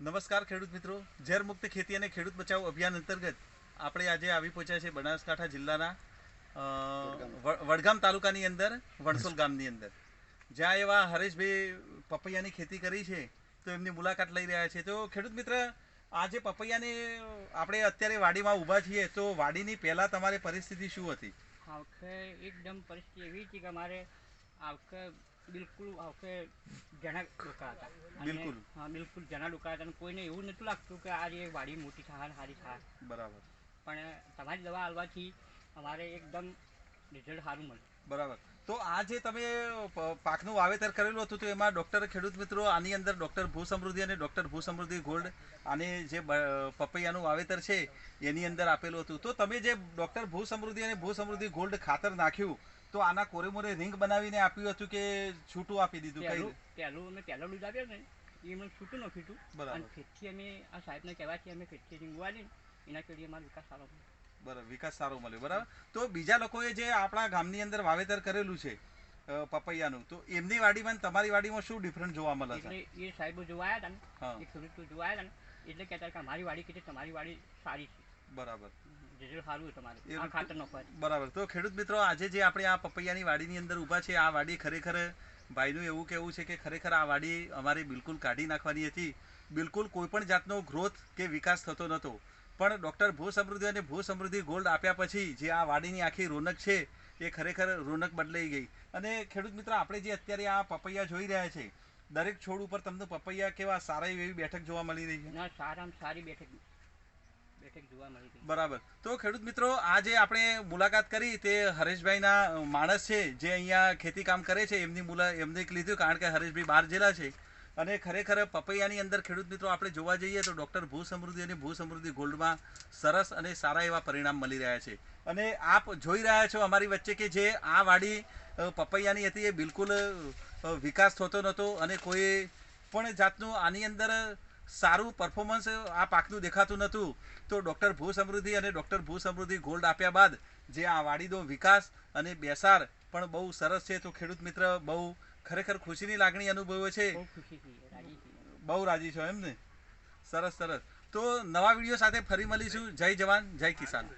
નમસ્કાર ખેડૂત મિત્રો. ઝેર મુક્ત ખેતી અને ખેડૂત બચાવ અભિયાન અંતર્ગત આપણે આજે આવી પહોંચ્યા છે બનાસકાંઠા જિલ્લાના વડગામ તાલુકાની અંદર વણસોલ ગામની અંદર. જ્યાં એવા હરેશભાઈ પપૈયાની ખેતી કરી છે તો એમની મુલાકાત લઈ રહ્યા છે. તો ખેડૂત મિત્ર આજે પપૈયાની આપણે અત્યારે વાડીમાં ઊભા છીએ તો વાડીની પહેલાં તમારી પરિસ્થિતિ શું હતી? આ વખતે એકદમ પરિસ્થિતિ એવી હતી કે અમારે આ વખતે બિલકુલ આ વખતે જણા ડોકા હતા. બિલકુલ. હા બિલકુલ જણા ડોકા હતા કોઈને એવું નહોતું લાગતું કે આ જે વાડી મોટી થાય સારી થાય બરાબર. પણ તમારી દવા આવવાથી અમારે એકદમ રિઝલ્ટ સારું મળ્યું. બરાબર. તો આ જે તમે પાકનું વાવેતર કરેલું હતું તો એમાં ડોક્ટર ખેડૂત મિત્રો આની અંદર ડોક્ટર ભૂ સમૃદ્ધિ અને ડોક્ટર ભૂ સમૃદ્ધિ ગોલ્ડ અને જે પપૈયાનું વાવેતર છે એની અંદર આપેલું હતું. તો તમે જે ડોક્ટર ભૂ સમૃદ્ધિ અને ભૂ સમૃદ્ધિ ગોલ્ડ ખાતર નાખ્યું તો આના કોરેમોરે રિંગ બનાવીને આપ્યું હતું કે છૂટું આપી દીધું? કઈ પહેલું અમે પહેલો દૂધ આપ્યો ને એ અમે છૂટું નાખ્યું હતું બરાબર. ફેટથી અમે આ સાહેબને કહેવાથી અમે ફેટથી રીંગવાની એના કરી અમારો વિકાસ સારો થયો. બરાબર વિકાસ સારો મળ્યો બરાબર? તો બીજા લોકોએ જે આપણા ગામની અંદર વાવેતર કરેલું છે પપૈયાનું તો એમની વાડીમાં તમારી વાડીમાં શું ડિફરન્ટ જોવા મળે છે? એ સાહેબો જોવા આવ્યા હતા ને એ ખેડૂતો જોવા આવ્યા ને એટલે કહેતા કે મારી વાડી કીધી તમારી વાડી સારી છે. બરાબર. બરાબર. તો ખેડૂત મિત્રો આજે જે આપણે આ પપૈયાની વાડીની અંદર ઊભા છે આ વાડી ખરેખર ભાઈનું એવું કહેવું છે કે ખરેખર આ વાડી અમારે બિલકુલ કાઢી નાખવાની હતી. બિલકુલ કોઈ પણ જાતનો ગ્રોથ કે વિકાસ થતો નહોતો. પણ ડૉક્ટર ભૂ સમૃદ્ધિ અને ભૂ સમૃદ્ધિ ગોલ્ડ આપ્યા પછી જે આ વાડીની આખી રોનક છે એ ખરેખર રોનક બદલાઈ ગઈ. અને ખેડૂત મિત્ર આપણે જે અત્યારે આ પપૈયા જોઈ રહ્યા છે દરેક છોડ ઉપર તમને પપૈયા કેવા સારા એવી બેઠક જોવા મળી રહી છે? સારામાં સારી બેઠક બેઠક જોવા મળી હતી બરાબર. તો ખેડૂત મિત્રો આજે આપણે મુલાકાત કરી તે હરેશભાઈના માણસ છે જે અહીંયા ખેતી કામ કરે છે એમની મુલા એમને લીધું કારણ કે હરેશભાઈ બહાર જેલા છે. અને ખરેખર પપૈયાની અંદર ખેડૂત મિત્રો આપણે જોવા જઈએ તો ડૉક્ટર ભૂ સમૃદ્ધિ અને ભૂ સમૃદ્ધિ ગોલ્ડમાં સરસ અને સારા એવા પરિણામ મળી રહ્યા છે. અને આપ જોઈ રહ્યા છો અમારી વચ્ચે કે જે આ વાડી પપૈયાની હતી એ બિલકુલ વિકાસ થતો નહોતો અને કોઈ પણ જાતનું આની અંદર સારું પરફોર્મન્સ આ પાકનું દેખાતું નહોતું તો ડૉક્ટર ભૂ સમૃદ્ધિ અને ડૉક્ટર ભૂ સમૃદ્ધિ ગોલ્ડ આપ્યા બાદ જે આ વાડીનો વિકાસ અને બેસાર પણ બહુ સરસ છે. તો ખેડૂત મિત્ર બહુ ખરેખર ખુશીની લાગણી અનુભવે છે. બહુ રાજી રાજી છો એમ ને? સરસ સરસ. તો નવા વીડિયો સાથે ફરી મળીશું. જય જવાન જય કિસાન.